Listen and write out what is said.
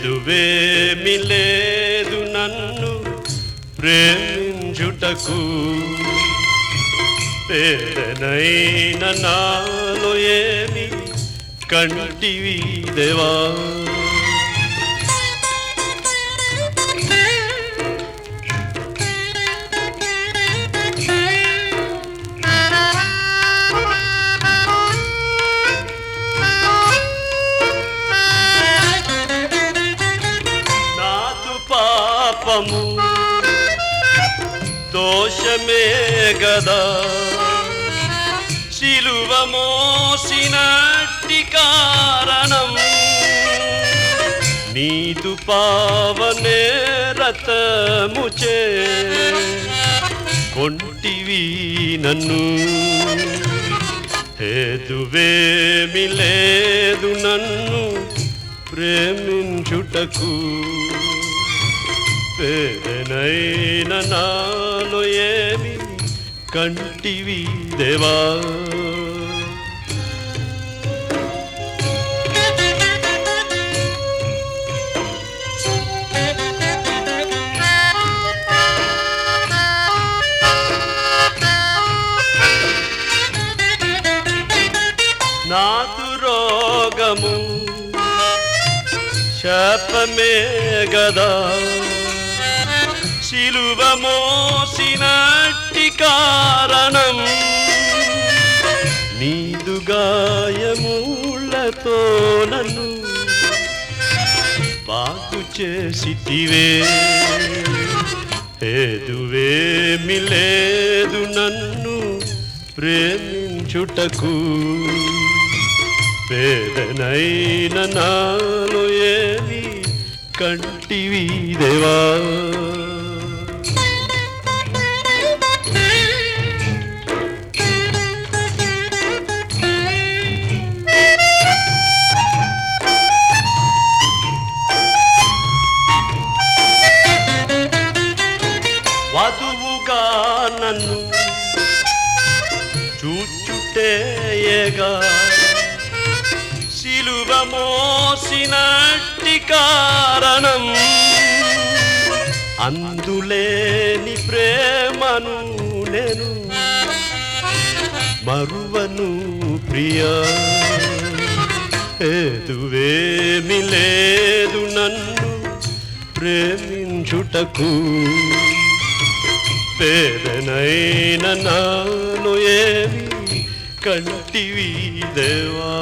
హేతువేమి లేదు నన్ను ప్రేమించుటకు. పేదనైన నాలో ఏమి కంటివి దేవా? పాపము. దోషమే గదా. శిలువ మోసినట్టి కారణం. నీదు పావనే రతముచే కొంటివి నన్ను. హేతువేమి లేదు నన్ను ప్రేమించుటకు. పేదనైన నాలో ఏమి కంటివి దేవా? నాదు రోగము శాపమే గదా. శిలువ మోసినట్టి కారణం. నీదు గాయములతో నన్ను పాకు చేసివే హేతువేమి లేదు నన్ను ప్రేమించుటకు. పేదనైన నాలో ఏమి కంటివి దేవా నన్ను చూచుటేయగా శిలువ మోసినట్టి కారణం అందులేని ప్రేమను నేను మరువను ప్రియా. ఏదువేమి లేదు నన్ను ప్రేమించుటకు. పేదనైన నాను ఏవి కంటివి దేవా